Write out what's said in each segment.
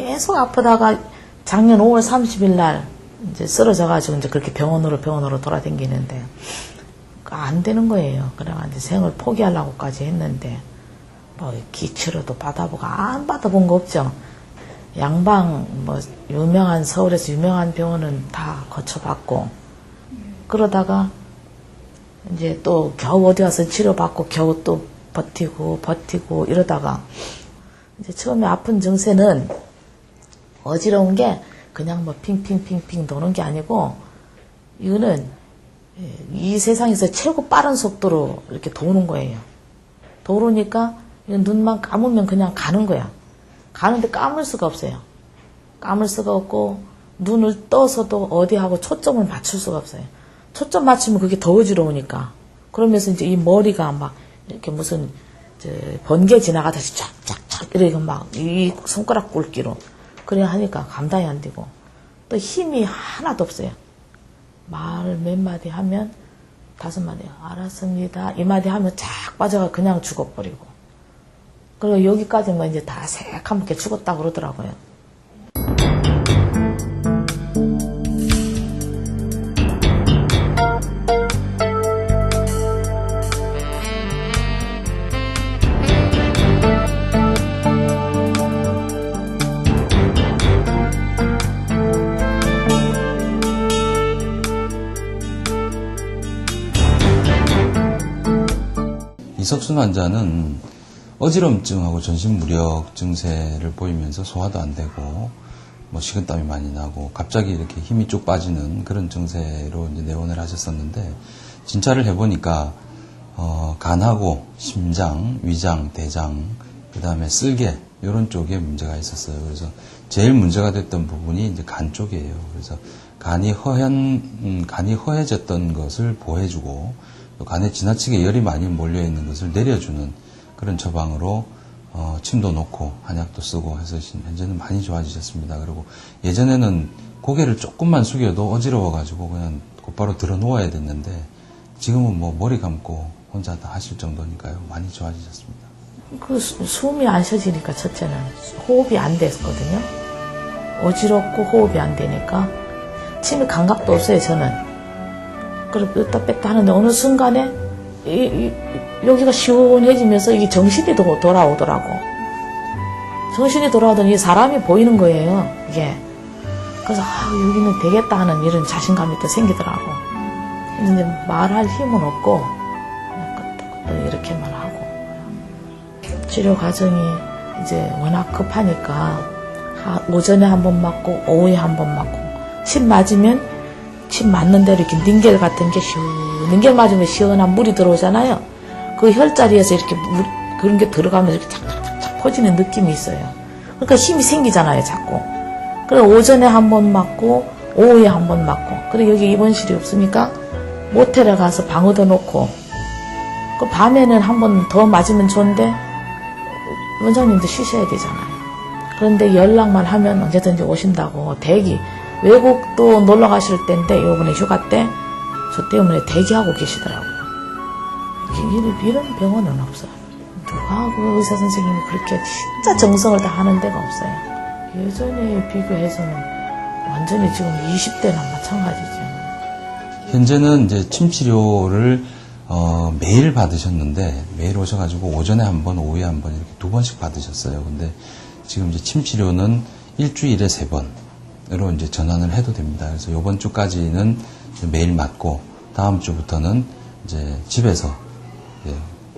계속 아프다가 작년 5월 30일 날 이제 쓰러져가지고 이제 그렇게 병원으로 병원으로 돌아다니는데 안 되는 거예요. 그래가지고 생을 포기하려고까지 했는데 뭐 기치료도 받아보고 안 받아본 거 없죠. 양방 뭐 유명한 서울에서 유명한 병원은 다 거쳐봤고 그러다가 이제 또 겨우 어디 가서 치료받고 겨우 또 버티고 버티고 이러다가 이제 처음에 아픈 증세는 어지러운 게 그냥 뭐 핑핑핑핑 도는 게 아니고 이거는 예, 이 세상에서 최고 빠른 속도로 이렇게 도는 거예요. 도르니까 눈만 감으면 그냥 가는 거야. 가는데 감을 수가 없어요. 감을 수가 없고 눈을 떠서도 어디하고 초점을 맞출 수가 없어요. 초점 맞추면 그게 더 어지러우니까. 그러면서 이제 이 머리가 막 이렇게 무슨 번개 지나가듯이 쫙쫙쫙 이렇게 막 이 손가락 굵기로 그래 하니까 감당이 안 되고 또 힘이 하나도 없어요. 말을 몇 마디 하면 다섯 마디 알았습니다. 이 마디 하면 쫙 빠져가 그냥 죽어버리고 그리고 여기까지만 이제 다 새카맣게 죽었다 그러더라고요. 이석순 환자는 어지럼증하고 전신무력 증세를 보이면서 소화도 안 되고 뭐 식은땀이 많이 나고 갑자기 이렇게 힘이 쭉 빠지는 그런 증세로 이제 내원을 하셨었는데 진찰을 해보니까 어, 간하고 심장, 위장, 대장, 그 다음에 쓸개 이런 쪽에 문제가 있었어요. 그래서 제일 문제가 됐던 부분이 이제 간 쪽이에요. 그래서 간이 허한 음, 간이 허해졌던 것을 보해주고 또 간에 지나치게 열이 많이 몰려 있는 것을 내려주는 그런 처방으로 어, 침도 놓고 한약도 쓰고 해서 신- 현재는 많이 좋아지셨습니다. 그리고 예전에는 고개를 조금만 숙여도 어지러워가지고 그냥 곧바로 들어 누워야 됐는데 지금은 뭐 머리 감고 혼자 다 하실 정도니까요. 많이 좋아지셨습니다. 그 수- 숨이 안 쉬어지니까 첫째는 호흡이 안 됐거든요. 어지럽고 호흡이 안 되니까 침이 감각도 없어요 저는. 그리고 뺐다 뺐다 하는데 어느 순간에 이, 이- 여기가 시원해지면서 이게 정신이 도- 돌아오더라고. 정신이 돌아오더니 이 사람이 보이는 거예요 이게. 그래서 아 여기는 되겠다 하는 이런 자신감이 또 생기더라고. 근데 말할 힘은 없고 또 이렇게만 하고. 치료 과정이 이제 워낙 급하니까 하- 오전에 한 번 맞고 오후에 한 번 맞고 침 맞으면 침 맞는 대로 이렇게 닌겔 같은 게 닌겔 맞으면 시원한 물이 들어오잖아요. 그 혈자리에서 이렇게 물 그런 게 들어가면서 이렇게 착착착착 퍼지는 느낌이 있어요. 그러니까 힘이 생기잖아요, 자꾸. 그래 오전에 한 번 맞고 오후에 한 번 맞고 그리고 여기 입원실이 없으니까 모텔에 가서 방 얻어놓고 그 밤에는 한 번 더 맞으면 좋은데 원장님도 쉬셔야 되잖아요. 그런데 연락만 하면 언제든지 오신다고 대기. 외국도 놀러 가실 때인데 요번에 휴가 때 저 때문에 대기하고 계시더라고요. 이런, 병원은 없어요. 누가 그 의사 선생님이 그렇게 진짜 정성을 다 하는 데가 없어요. 예전에 비교해서는 완전히 지금 20대나 마찬가지죠. 현재는 이제 침 치료를 어, 매일 받으셨는데 매일 오셔가지고 오전에 한 번, 오후에 한 번 이렇게 두 번씩 받으셨어요. 근데 지금 이제 침 치료는 일주일에 세 번으 로 이제 전환을 해도 됩니다. 그래서 이번 주까지는 매일 맞고 다음 주부터는 이제 집에서 이제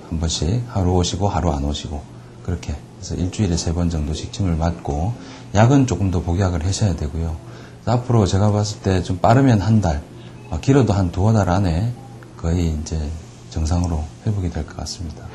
한 번씩 하루 오시고 하루 안 오시고 그렇게 해서 일주일에 세 번 정도씩 침을 맞고 약은 조금 더 복약을 하셔야 되고요. 앞으로 제가 봤을 때 좀 빠르면 한 달, 어, 길어도 한 두어 달 안에 거의 이제 정상으로 회복이 될 것 같습니다.